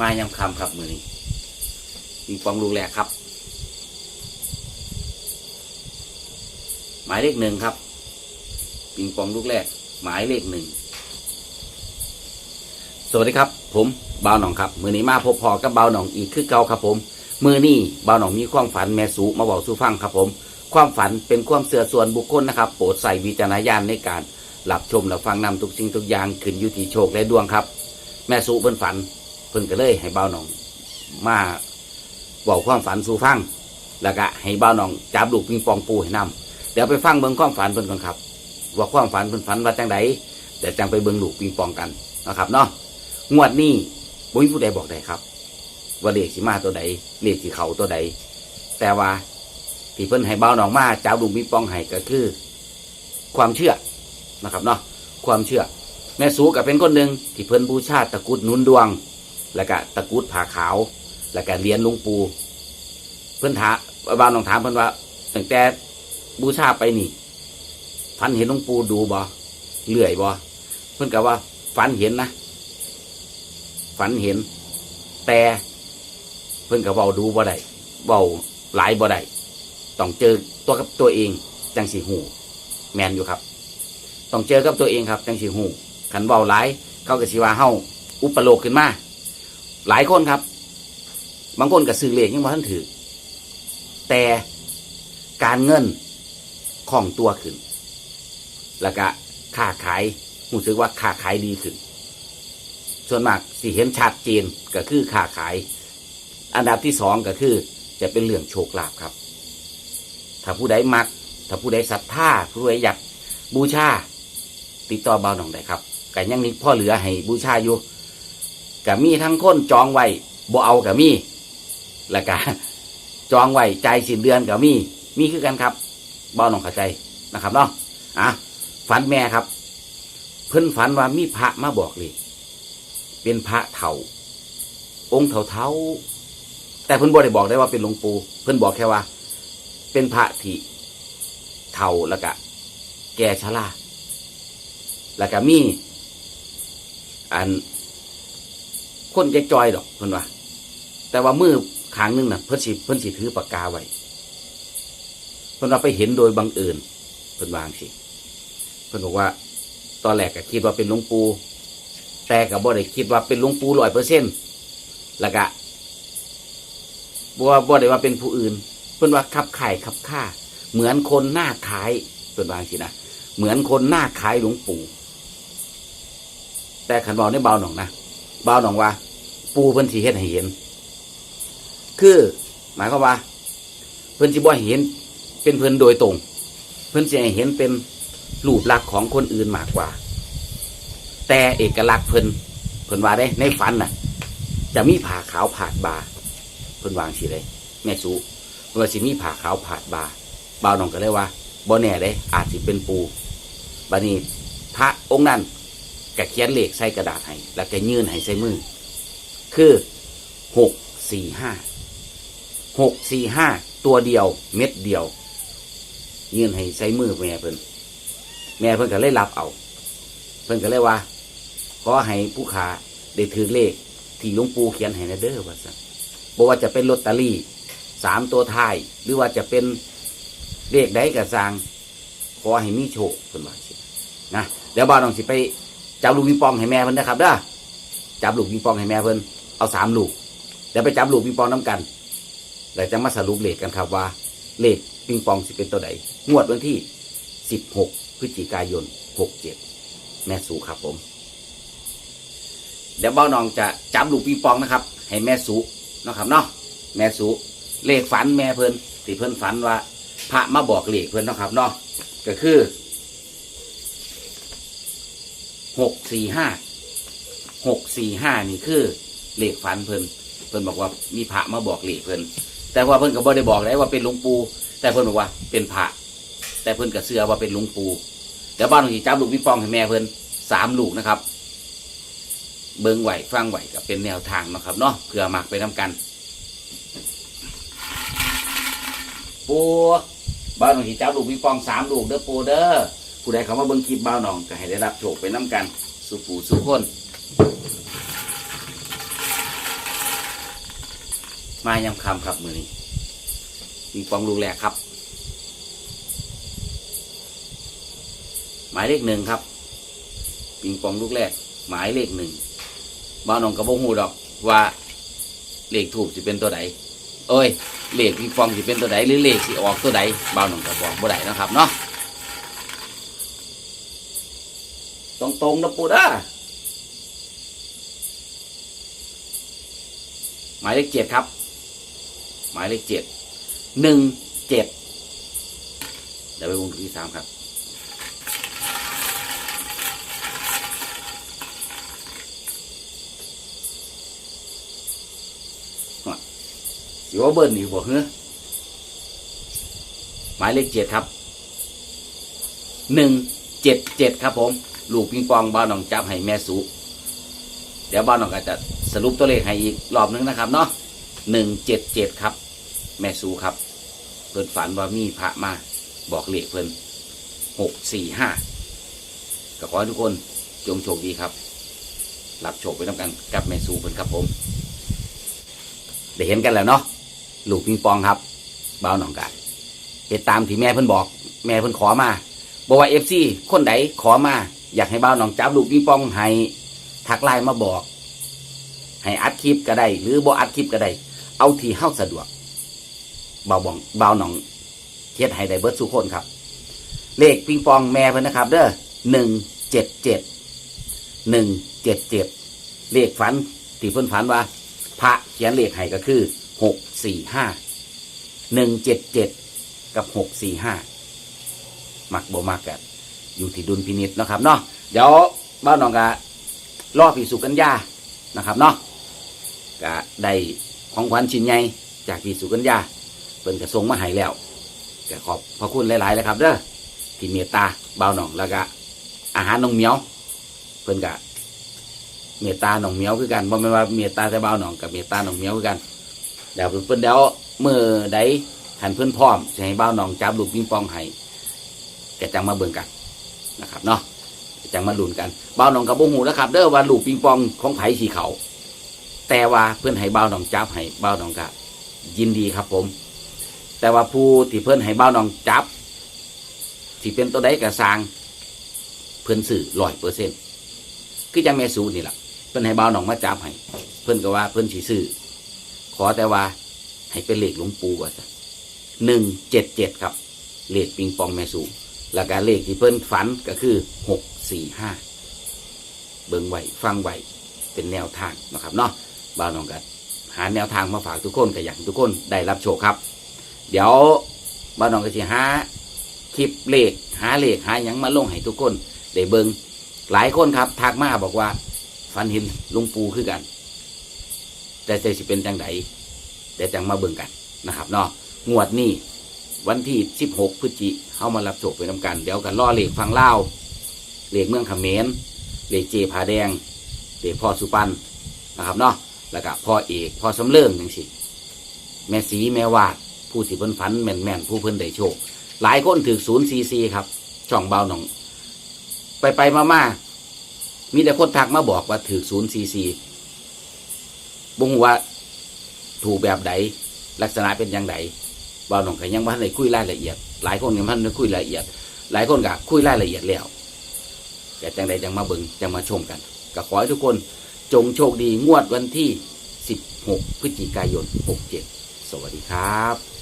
มายำคำครับมือนี้ปิงปองลูกแรกครับ หมายเลขหนึ่งครับปิงปองลูกแรก หมายเลขหนึ่งสวัสดีครับ ผมบ่าวหนองครับ มือนี้มาพบพอกับบ่าวหนองอีกคือเก่าครับ ผม มือนี้บ่าวหนองมีความฝันแม่สูมาบอกสู่ฟังครับ ผม ความฝันเป็นความเสื่อส่วนบุคคลนะครับ โปรดใส่วิจารณญาณในการหลับชมและฟังนำทุกสิ่งทุกอย่างขึ้นอยู่ที่โชคและดวงครับ แม่สูเพิ่นฝัน พิ่นก็เลยให้เบาหนองมาบอกความฝันสู่ฟังแล้วก็ให้เบาหนองจับลูกปิงปองปูให้นำเดี๋ยวไปฟังเบิ่งความฝันเพิ่นก่อนครับ ว่าความฝันเพิ่นฝันว่าจังไดเดี๋ยวจังไปเบิ่งลูกปิงปองกันนะครับเนาะงวดนี้บ่มีผู้ใดบอกได้ครับ ว่าเลขสิมาตัวใดเลขสิเขาตัวใดแต่ว่าที่เพิ่นให้เบาหนองมาจับลูกปิงปองให้ก็คือ ความเชื่อนะครับเนาะความเชื่อแม่สูก็เป็นคนหนึ่งที่เพิ่นบูชาตะกุดนุนดวง แล้วก็ตะกุดผาขาว แล้วก็เหรียญหลุงปูเพิ่อนถามบ่าวหนองถามเพิ่อนว่าตั้งแต่บูชาไปนี่ฝันเห็นลวงปูดูบ่เลื่อยบ่เพิ่อนก็ว่าฝันเห็นนะฝันเห็น แต่เพิ่อนก็เว้าดูบ่ได้เว้าหลายบ่ได้ต้องเจอตัวกับตัวเองจังสิหูแมนอยู่ครับ ต้องเจอกับตัวเองครับ จังสิหูขันเว้าหลาย เขาก็สิว่าเฮาอุปโลกขึ้นมา หลายคนครับ บางคนก็ซื้อเลขยังบ่ทันถือ แต่การเงินของตัวขึ้น แล้วก็ค้าขายรู้สึกว่าค้าขายดีขึ้น ส่วนมากสิเห็นชัดเจนก็คือค้าขาย อันดับที่สองก็คือจะเป็นเรื่องโชคลาภครับ ถ้าผู้ใดมัก ถ้าผู้ใดศรัทธาผู้ใดอยากบูชาติดต่อเบาหน่องได้ครับก็ยังมีพ่อเหลือให้บูชาอยู่ ก็มีทั้งคนจองไว้บ่เอาก็มีแล้วก็จองไว้ใจสินเดือนก็มีมีคือกันครับเบาหน่องเข้าใจนะครับเนาะอะฝันแม่ครับ เพิ่นฝันว่ามีพระมาบอกเลยเป็นพระเถาองค์เถาเทาแต่เพิ่นบ่ได้บอกได้ว่าเป็นหลวงปู่เพิ่นบอกแค่ว่า เป็นพระที่เถาแล้วก็แก่ชราแล้วก็มีอัน คนจะจอยดอกเพิ่นว่าแต่ว่ามือขางหนึงน่ะเพิ่นสิเพิ่นสิถือปากกาไว้เพิ่นว่าไปเห็นโดยบังเอิญเพิ่นวางสิเพิ่นบอกว่า ตอนแรกก็คิดว่าเป็นหลวงปู่แต่ก็บ่ได้คิดว่าเป็นหลวงปู่ร้อยเปอร์เซ็นต์แล้วก็บ่ว่าบ่ได้ว่าเป็นผู้อื่น เพิ่นว่าขับไขายขับค่าเหมือนคนหน้าขายเพิ่นวางสินะเหมือนคนหน้าขายหลวงปู่แต่ขันบอกในเบาหน่องนะ บาหนองว่า ปูเพิ่นสิเฮ็ดให้เห็น คือ หมายความว่า เพิ่นสิบ่เห็น เป็นเพิ่นโดยตรง เพิ่นจะให้เห็นเป็นรูปลักษณ์ของคนอื่นมากกว่า แต่เอกลักษณ์เพิ่นเพิ่นว่าได้ ในฝันน่ะ จะมีผ่าขาวผาดบาเพิ่นวางสิเลย แม่สูเพิ่นว่าสิมีผ่าขาวผาดบาบ่าวน้องก็เลยว่าบ่แน่เลยอาจสิเป็นปูบัดนี้พระองค์นั้น ก็เขียนเลขใส่กระดาษให้แล้วก็ยื่นให้ใส่มือ คือหกสี่ห้าหกสี่ห้าตัวเดียวเม็ดเดียว ยื่นให้ใส่มือแม่เพิ่นแม่เพิ่นก็เลยรับเอา เพิ่นก็เลยว่าขอให้ผู้ขาได้ถือเลข ที่หลวงปู่เขียนให้นะเด้อว่าซั่นบ่ว่าจะเป็นลอตเตอรี่สามตัวท้าย หรือว่าจะเป็นเลขใดก็สร้างขอให้มีโชคเพิ่นว่าสินะเดี๋ยวบ่าวน้องสิไป จับลูกปิงปองให้แม่เพิ่นนะครับเด้อจับลูกปิงปองให้แม่เพิ่นเอาสามลูกเดี๋ยวไปจับลูกปิงปองน้กันแล้วจะมาสรุปเลขกันครับว่า เลขปิงปองสิเป็นตัวใดงวดวันที่16พฤศจิกายน67แม่สูครับผม เดี๋ยวเบ้าน้องจะจับลูกปิงปองนะครับ ให้แม่สูนะครับเนาะแม่สูเลขฝันแม่เพิ่นที่เพิ่นฝันว่า พระมาบอกเลขเพิ่นนะครับเนาะก็คือ หกสี่ห้าหกสี่ห้านี่คือเลขฝันเพิ่นเพิ่นบอกว่ามีพระมาบอกเลขเพิ่นแต่ว่าเพิ่นก็บ่ได้บอกได้ว่าเป็นหลวงปู่แต่เพิ่นบอกว่าเป็นพระแต่เพิ่นก็เชื่อว่าเป็นหลวงปู่เดี๋ยวบ้านหลวงที่จับลูกปิงปองให้แม่เพิ่นสามลูกนะครับ เบิ้งไหวฟังไหวก็เป็นแนวทางนะครับเนาะเพื่อมักไปทำกันปูบ้านหลวงที่จับลูกปิงปองสามลูกเด้อปูเด้อ ผู้ใดเขามาเบิ้งคลิปบ้าวหนองก็ให้ได้รับโชคไปน้ำกันสุปูสุคน มายำคำครับมือนี้ปิงปองลูกแรกครับ หมายเลขหนึ่งครับปิงปองลูกแรก หมายเลขหนึ่งบ้านน้องกระบงหูดอกว่าเลขถูกจะเป็นตัวใดเอ้ยเลขปิงปองจะเป็นตัวใดหรือเลขสิออกตัวใดบ้านน้องกระบอกบ่ได้นะครับเนาะ ตรงตรงๆนะปูด้าหมายเลขเจ็ดครับ หมายเลขเจ็ดหนึ่งเจ็ดเดี๋ยวไปวงที่สามครับสิว่าเบิ้ลอีกบ่เฮ้อหมายเลขเจ็ดครับหนึ่งเจ็ดเจ็ดครับผม ลูกปิงปองบ้านหนองจับให้แม่สูเดี๋ยวบ้านหนองก็จะสรุปตัวเลขให้อีกรอบนึงนะครับเนาะหนึ่งเจ็ดเจ็ดครับ แม่สูครับเพิ่นฝันว่ามีพระมาบอกเลขเพิ่นหกสี่ห้าก็ขอให้ทุกคนจงโชคดีครับรับโชคไปน้ำกันกับแม่สูเพิ่นครับผมได้เห็นกันแล้วเนาะลูกปิงปองครับบ้าวหนองกาเหตุตามที่แม่เพิ่นบอก แม่เพิ่นขอมาบอกว่าเอฟซีคนใดขอมา อยากให้บ้าวหนองจับลูกปิงปองให้ทักไลน์มาบอก ให้อัดคลิปก็ได้ หรือบ่อัดคลิปก็ได้ เอาที่เฮาสะดวกเบาบองเบาวหนองเฮ็ดให้ได้เบิดสุคนครับ เลขปิงปองแม่เพิ่นนะครับ เด้อหนึ่งเจ็ดเจ็ดหนึ่งเจ็ดเจ็ดเลขฝันที่เพิ่นฝันว่า พระเขียนเลขให้ก็คือหกสี่ห้าหนึ่งเจ็ดเจ็ดกับหกสี่ห้ามักบ่มักกัน อยู่ที่ดุลพินิษนะครับเนาะเดี๋ยวบ้านน้องกะรอพิสุกัญญานะครับเนาะกะได้ของขวัญชิ้นใหญ่จากพิสุกัญญาเพิ่นกระทรงมาให้แล้วก็ขอบพระคุณหลายๆเลยครับเด้อที่เมตตาบ่าวน้องแล้วก็อาหารน้องเหมียวเพิ่นกะเมตตาหนองเหมียวคือกันบ่แม่นว่าเมตตาแต่บ่าวหนองกับเมตตาหนองเหมียวคือกันเดี๋ยวเพิ่นเดี๋ยวมื้อใดหันเพิ่นพร้อมสิให้บ่าวหนองจับลูกปิงปองให้แกจังมาเบิ่งกัน นะครับเนาะแจังมาลุ้นกันบ่าวหนองกับบ่ฮู้นะครับ เด้อว่าลูกปิงปองของไผ่สิเขา แต่ว่าเพิ่อนให้บ่าวหนองจับให้บ่าวหนองก็ยินดีครับผม แต่ว่าผู้ที่เพิ่อนให้บ่าวหนองจับสิเป็นตัวใดก็สางเพิ่อนซื้อ100%คือจังแม่สูนี่แหละเพิ่อนให้บ่าวหนองมาจับให้เพิ่อนก็ว่าเพิ่อนสิซื้อขอแต่ว่าให้เป็นเหลขหลวงปู่ว่าจ้ะหนึ่งเจ็ดเจ็ดครับเหลขปิงปองแม่สู แล้วก็เลขที่เพิ่นฝันก็คือหกสี่ห้าเบิ่งไหวฟังไหวเป็นแนวทางนะครับเนาะบ่าวหนองก็หาแนวทางมาฝากทุกคนก็อยากทุกคนได้รับโชคครับ เดี๋ยวบ่าวหนองก็สิหาคลิปเลขหาเลขหาหยังมาลงให้ทุกคนได้เบิ่งหลายคนครับทักมาบอกว่าฝันเห็นลุงปูคือกัน แต่ใจสิเป็นจังไดแต่จังมาเบิ่งกันนะครับเนาะงวดนี้ วันที่ 16 พฤศจิเข้ามารับโชคไปนำกัน เดี๋ยวกันล่อเหล็กฟังเล่าเหล็กเมืองเขมรเหล็กเจผาแดงเหล็กพ่อสุปันนะครับเนาะแล้วก็พ่อเอกพ่อสำเริงจังสิแม่สีแม่วาด ผู้สิเพิ่นฝันแม่นแม่นผู้เพิ่นได้โชค หลายคนถือศูนย์ซีซีครับ ช่องเบาหนอง ไปไปมามามีแต่คนทักมาบอกว่าถือศูนย์ซีซีบุ้งว่าถูกแบบใดลักษณะเป็นอย่างไร บ่าวหนองก็ยังพันได้คุยรายละเอียด หลายคนยังพันได้คุยรายละเอียด หลายคนก็คุยรายละเอียดแล้วแต่จังใดจังมาเบิงจังมาชมกันก็ขอให้ทุกคนจงโชคดีงวดวันที่ 16 พฤศจิกายน 67 สวัสดีครับ